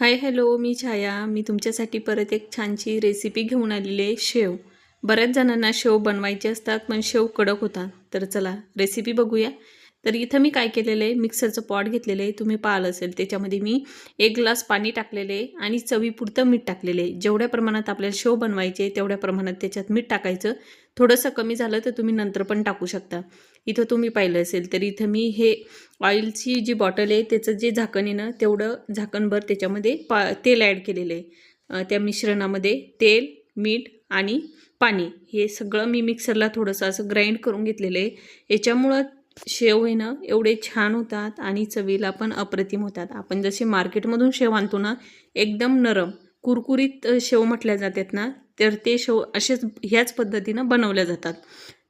Hi hello मी छाया. मी तुमच्यासाठी परत एक छानशी रेसिपी घेऊन आलेली आहे शेव. बऱ्याच जणांना शेव बनवायचे असतात पण शेव कडक होतात. तर चला रेसिपी बघूया. तर इथं मी काय केलेलं आहे? मिक्सरचं पॉट घेतलेलं आहे. तुम्ही पाहिलं असेल त्याच्यामध्ये मी एक ग्लास पाणी टाकलेलं आहे आणि चवीपुरतं मीठ टाकलेलं आहे. जेवढ्या प्रमाणात आपल्याला शेव बनवायचे तेवढ्या प्रमाणात त्याच्यात मीठ टाकायचं. थोडंसं कमी झालं तर तुम्ही नंतर पण टाकू शकता. इथं तुम्ही पाहिलं असेल तर इथं मी हे ऑइलची जी बॉटल आहे त्याचं जे झाकण आहे ना तेवढं झाकणभर त्याच्यामध्ये पा तेल ॲड केलेलं आहे. त्या मिश्रणामध्ये तेल मीठ आणि पाणी. हे सगळं मी मिक्सरला थोडंसं असं ग्राइंड करून घेतलेलं आहे. याच्यामुळं शेव आहे ना एवढे छान होतात आणि चवीला पण अप्रतिम होतात. आपण जसे मार्केटमधून शेव आणतो ना एकदम नरम कुरकुरीत शेव म्हटल्या जातात ना तर ते शेव असेच ह्याच पद्धतीनं बनवल्या जातात.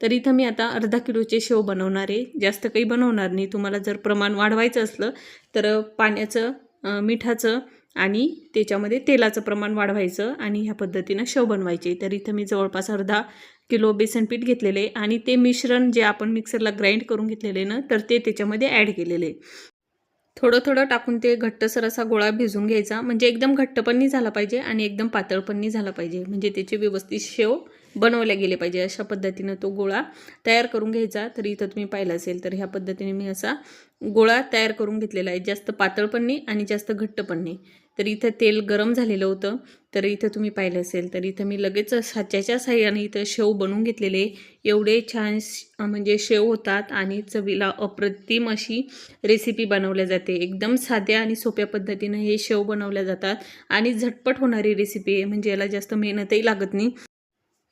तर इथं मी आता अर्धा किलोचे शेव बनवणार आहे. जास्त काही बनवणार नाही. तुम्हाला जर प्रमाण वाढवायचं असलं तर पाण्याचं मिठाचं आणि त्याच्यामध्ये तेलाचं प्रमाण वाढवायचं आणि ह्या पद्धतीनं शेव बनवायचे. तर इथं मी जवळपास अर्धा किलो बेसन पीठ घेतलेले आणि ते मिश्रण जे आपण मिक्सरला ग्राइंड करून घेतलेले ना तर ते त्याच्यामध्ये ॲड केलेले थोडं थोडं टाकून ते घट्टसर असा गोळा भिजून घ्यायचा. म्हणजे एकदम घट्ट पण नाही झाला पाहिजे आणि एकदम पातळ पण नाही झाला पाहिजे. म्हणजे त्याचे व्यवस्थित शेव बनवल्या गेले पाहिजे अशा पद्धतीनं तो गोळा तयार करून घ्यायचा. तर इथं तुम्ही पाहिला असेल तर ह्या पद्धतीने मी असा गोळा तयार करून घेतलेला आहे. जास्त पातळ पण नाही आणि जास्त घट्ट पण नाही. तर इथं तेल गरम झालेलं होतं. तर इथं तुम्ही पाहिलं असेल तर इथं मी लगेच साच्याच्या साह्याने इथं शेव बनवून घेतलेले. एवढे छान श- म्हणजे शेव होतात आणि चवीला अप्रतिम अशी रेसिपी बनवल्या जाते. एकदम साध्या आणि सोप्या पद्धतीनं हे शेव बनवल्या जातात. आणि झटपट होणारी रेसिपी आहे. म्हणजे याला जास्त मेहनतही लागत नाही.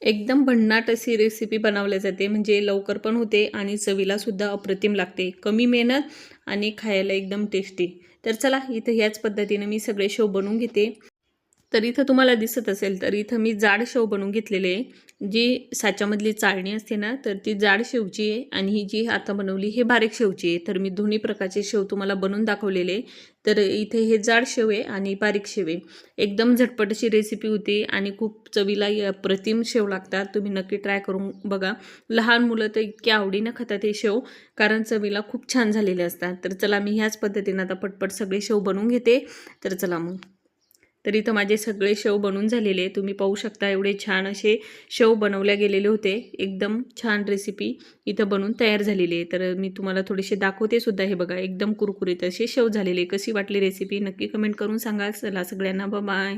एकदम भन्नाट अशी रेसिपी बनवल्या जाते. म्हणजे लवकर पण होते आणि चवीला सुद्धा अप्रतिम लागते. कमी मेहनत आणि खायला एकदम टेस्टी तर चला इथं ह्याच पद्धतीनं मी सगळे शेव बनवून घेते. तर इथं तुम्हाला दिसत असेल तर इथं मी जाड शेव बनवून घेतलेले आहे. जी साच्यामधली चाळणी असते ना तर ती जाड शेवची आहे आणि ही जी आता बनवली हे बारीक शेवची आहे. तर मी दोन्ही प्रकारचे शेव तुम्हाला बनवून दाखवलेले तर इथे हे जाड शेव आहे आणि बारीक शेव आहे. एकदम झटपट अशी रेसिपी होती आणि खूप चवीला अप्रतिम शेव लागतात. तुम्ही नक्की ट्राय करून बघा. लहान मुलं तर इतक्या आवडीनं खातात हे शेव कारण चवीला खूप छान झालेले असतात. तर चला मी ह्याच पद्धतीनं आता पटपट सगळे शेव बनवून घेते. तर चला मग. तर इथं माझे सगळे शेव बनून झालेले तुम्ही पाहू शकता एवढे छान असे शेव बनवल्या गेलेले होते. एकदम छान रेसिपी इथं बनवून तयार झालेली आहे. तर मी तुम्हाला थोडेसे दाखवते सुद्धा हे बघा. एकदम कुरकुरीत असे शेव झालेले कशी वाटली रेसिपी नक्की कमेंट करून सांगा. चला सगळ्यांना बाय